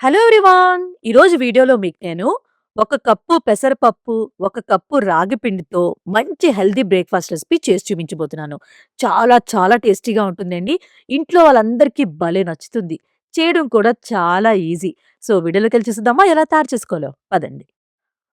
Hello everyone! ఈరోజు వీడియోలో మీకు నేను ఒక కప్పు పెసరపప్పు, ఒక కప్పు రాగి పిండితో మంచి హెల్దీ బ్రేక్‌ఫాస్ట్ రెసిపీ చేసి చూపించబోతున్నాను. చాలా చాలా టేస్టీగా ఉంటుందండి. ఇంట్లో వాళ్ళందరికీ భలే నచ్చుతుంది. చేయడం కూడా చాలా ఈజీ. సో, వీడియోలోకెళ్ళి చూసేద్దామా ఎలా తయారు చేసుకోవాలో? పదండి.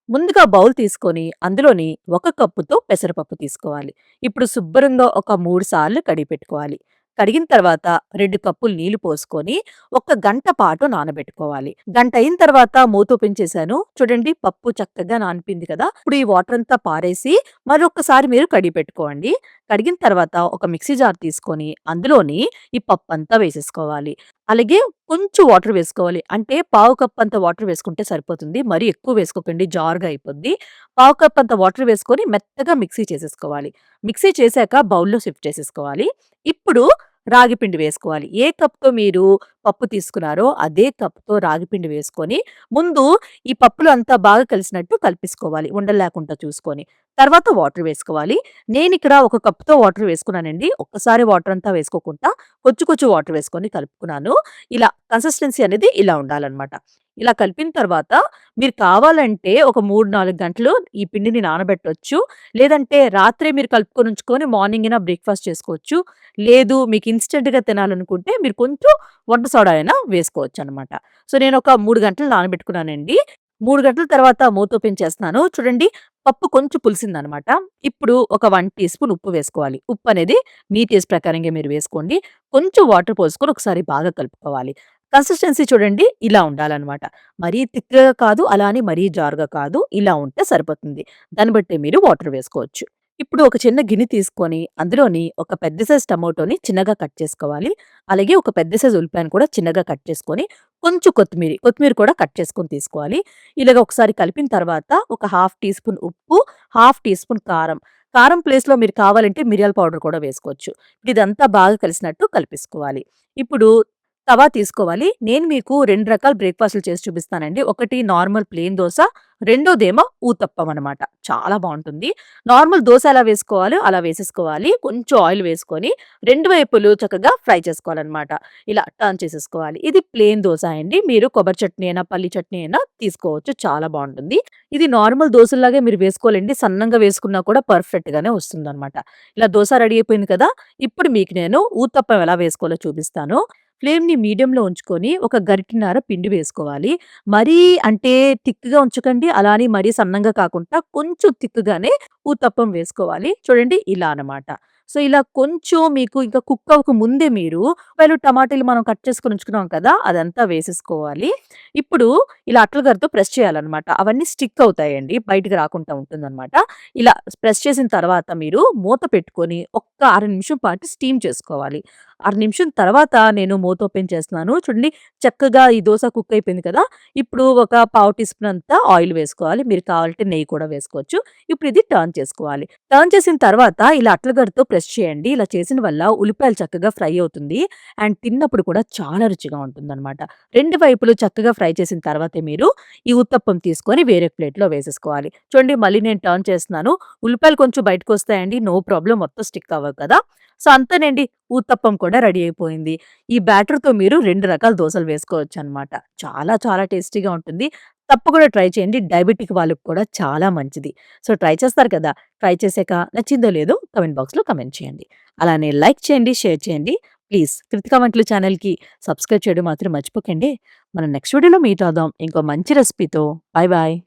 ముందుగా బౌల్ తీసుకొని అందులోని ఒక కప్పుతో పెసరపప్పు తీసుకోవాలి. ఇప్పుడు శుభ్రంగా ఒక మూడు సార్లు కడిగి పెట్టుకోవాలి. కడిగిన తర్వాత రెండు కప్పులు నీళ్ళు పోసుకొని ఒక గంట పాటు నానబెట్టుకోవాలి. గంట అయిన తర్వాత మూత ఓపెన్ చేశాను. చూడండి పప్పు చక్కగా నానిపింది కదా! ఇప్పుడు ఈ వాటర్ అంతా పారేసి మరొకసారి మీరు కడిగి పెట్టుకోండి. కడిగిన తర్వాత ఒక మిక్సీ జార్ తీసుకొని అందులోని ఈ పప్పు అంతా వేసేసుకోవాలి. అలాగే కొంచెం వాటర్ వేసుకోవాలి. అంటే పావు కప్ అంత వాటర్ వేసుకుంటే సరిపోతుంది. మరి ఎక్కువ వేసుకోకండి జారుగా అయిపోద్ది. పావు కప్ అంత వాటర్ వేసుకొని మెత్తగా మిక్సీ చేసేసుకోవాలి. మిక్సీ చేశాక బౌల్‌లో షిఫ్ట్ చేసేసుకోవాలి. ఇప్పుడు రాగి పిండి వేసుకోవాలి. ఏ కప్‌తో మీరు పప్పు తీసుకున్నారో అదే కప్‌తో రాగి పిండి వేసుకొని ముందు ఈ పప్పులు అంతా బాగా కలిసినట్టు కల్పించుకోవాలి ఉండలేకుండా చూసుకొని. తర్వాత వాటర్ వేసుకోవాలి. నేను ఇక్కడ ఒక కప్‌తో వాటర్ వేసుకున్నానండి. ఒక్కసారి వాటర్ అంతా వేసుకోకుండా కొంచెం కొంచెం వాటర్ వేసుకొని కలుపుకున్నాను. ఇలా కన్సిస్టెన్సీ అనేది ఇలా ఉండాలన్నమాట ఇలా కలిపిన తర్వాత మీరు కావాలంటే ఒక 3, 4 గంటలు ఈ పిండిని నానబెట్టొచ్చు. లేదంటే రాత్రే మీరు కలుపుకొని ఉంచుకొని మార్నింగ్ అయినా బ్రేక్‌ఫాస్ట్ చేసుకోవచ్చు. లేదు మీకు ఇన్స్టెంట్గా తినాలనుకుంటే మీరు కొంచెం వంట సోడా అయినా వేసుకోవచ్చు అనమాట సో, నేను ఒక మూడు గంటలు నానబెట్టుకున్నానండి. మూడు గంటల తర్వాత మూత ఓపెన్ చేస్తున్నాను. చూడండి పప్పు కొంచెం పులిసిందనమాట. ఇప్పుడు ఒక వన్ టీ స్పూన్ ఉప్పు వేసుకోవాలి. ఉప్పు అనేది మీ టేస్ట్ ప్రకారంగా మీరు వేసుకోండి. కొంచెం వాటర్ పోసుకొని ఒకసారి బాగా కలుపుకోవాలి. కన్సిస్టెన్సీ చూడండి ఇలా ఉండాలన్నమాట మరీ తిక్కగా కాదు, అలా అని మరీ జారుగా కాదు. ఇలా ఉంటే సరిపోతుంది. దాన్ని బట్టి మీరు వాటర్ వేసుకోవచ్చు. ఇప్పుడు ఒక చిన్న గిన్నె తీసుకొని అందులోని ఒక పెద్ద సైజ్ టమోటోని చిన్నగా కట్ చేసుకోవాలి. అలాగే ఒక పెద్ద సైజ్ ఉల్లిపాయను కూడా చిన్నగా కట్ చేసుకొని కొంచెం కొత్తిమీర, కొత్తిమీర కూడా కట్ చేసుకొని తీసుకోవాలి. ఇలాగ ఒకసారి కలిపిన తర్వాత ఒక హాఫ్ టీ స్పూన్ ఉప్పు, హాఫ్ టీ స్పూన్ కారం. కారం ప్లేస్‌లో మీరు కావాలంటే మిరియాల పౌడర్ కూడా వేసుకోవచ్చు. ఇదంతా బాగా కలిసినట్టు కలిపేసుకోవాలి. ఇప్పుడు తవా తీసుకోవాలి. నేను మీకు రెండు రకాల బ్రేక్‌ఫాస్ట్‌లు చేసి చూపిస్తానండి. ఒకటి నార్మల్ ప్లెయిన్ దోశ రెండోదేమో ఊతప్పం అనమాట. చాలా బాగుంటుంది నార్మల్ దోశ ఎలా వేసుకోవాలో అలా వేసేసుకోవాలి. కొంచెం ఆయిల్ వేసుకొని రెండు వైపులు చక్కగా ఫ్రై చేసుకోవాలనమాట. ఇలా టర్న్ చేసేసుకోవాలి. ఇది ప్లెయిన్ దోశ అండి. మీరు కొబ్బరి చట్నీ అయినా, పల్లి చట్నీ అయినా తీసుకోవచ్చు. చాలా బాగుంటుంది ఇది నార్మల్ దోశలాగే మీరు వేసుకోవాలండి. సన్నంగా వేసుకున్నా కూడా పర్ఫెక్ట్‌గానే వస్తుంది ఇలా దోశ రెడీ అయిపోయింది కదా! ఇప్పుడు మీకు నేను ఊతప్పం ఎలా వేసుకోవాలో చూపిస్తాను. ఫ్లేమ్‌ని మీడియంలో ఉంచుకొని ఒక గరిటినార పిండి వేసుకోవాలి. మరీ అంటే థిక్‌గా ఉంచకండి. అలా అని మరీ సన్నంగా కాకుండా కొంచెం థిక్‌గానే ఊతప్పం వేసుకోవాలి. చూడండి ఇలా అనమాట. సో, ఇలా కొంచెం మీకు ఇంకా కుక్ అవ్వక ముందే మీరు వాళ్ళు టమాటాలు మనం కట్ చేసుకొని ఉంచుకున్నాం కదా! అదంతా వేసేసుకోవాలి. ఇప్పుడు ఇలా అట్ల గారితో ప్రెస్ చేయాలన్నమాట అవన్నీ స్టిక్ అవుతాయండి. బయటకి రాకుండా ఉంటుందన్నమాట ఇలా ప్రెస్ చేసిన తర్వాత మీరు మూత పెట్టుకొని ఒక్క అర నిమిషం పాటు స్టీమ్ చేసుకోవాలి. ఆరు నిమిషం తర్వాత నేను మూత ఓపెన్ చేస్తున్నాను. చూడండి చక్కగా ఈ దోశ కుక్ అయిపోయింది కదా! ఇప్పుడు ఒక పావు టీ స్పూన్ అంతా ఆయిల్ వేసుకోవాలి. మీరు కావాలంటే నెయ్యి కూడా వేసుకోవచ్చు. ఇప్పుడు ఇది టర్న్ చేసుకోవాలి. టర్న్ చేసిన తర్వాత ఇలా అట్ల ప్రెస్ చేయండి. ఇలా చేసిన వల్ల ఉల్లిపాయలు చక్కగా ఫ్రై అవుతుంది. అండ్ తిన్నప్పుడు కూడా చాలా రుచిగా ఉంటుందనమాట. రెండు వైపులు చక్కగా ఫ్రై చేసిన తర్వాతే మీరు ఈ ఉత్తప్పం తీసుకొని వేరే ప్లేట్‌లో వేసేసుకోవాలి. చూడండి మళ్ళీ నేను టర్న్ చేస్తున్నాను. ఉల్లిపాయలు కొంచెం బయటకు వస్తాయండి నో ప్రాబ్లం మొత్తం స్టిక్ అవ్వవు కదా! సో, అంతేనండి ఊతప్పం కూడా రెడీ అయిపోయింది. ఈ బ్యాటర్‌తో మీరు రెండు రకాల దోశలు వేసుకోవచ్చు అనమాట చాలా చాలా టేస్టీగా ఉంటుంది. తప్పకుండా ట్రై చేయండి. డయాబెటిక్ వాళ్ళకి కూడా చాలా మంచిది. సో, ట్రై చేస్తారు కదా! ట్రై చేసాక నచ్చిందో లేదో కమెంట్ బాక్స్‌లో కమెంట్ చేయండి. అలానే లైక్ చేయండి, షేర్ చేయండి. ప్లీజ్ కృతికా వంటలు ఛానల్కి సబ్స్క్రైబ్ చేయడం మాత్రం మర్చిపోకండి. మనం నెక్స్ట్ వీడియోలో మీట్ అవుదాం. ఇంకో మంచి రెసిపీతో. Bye bye.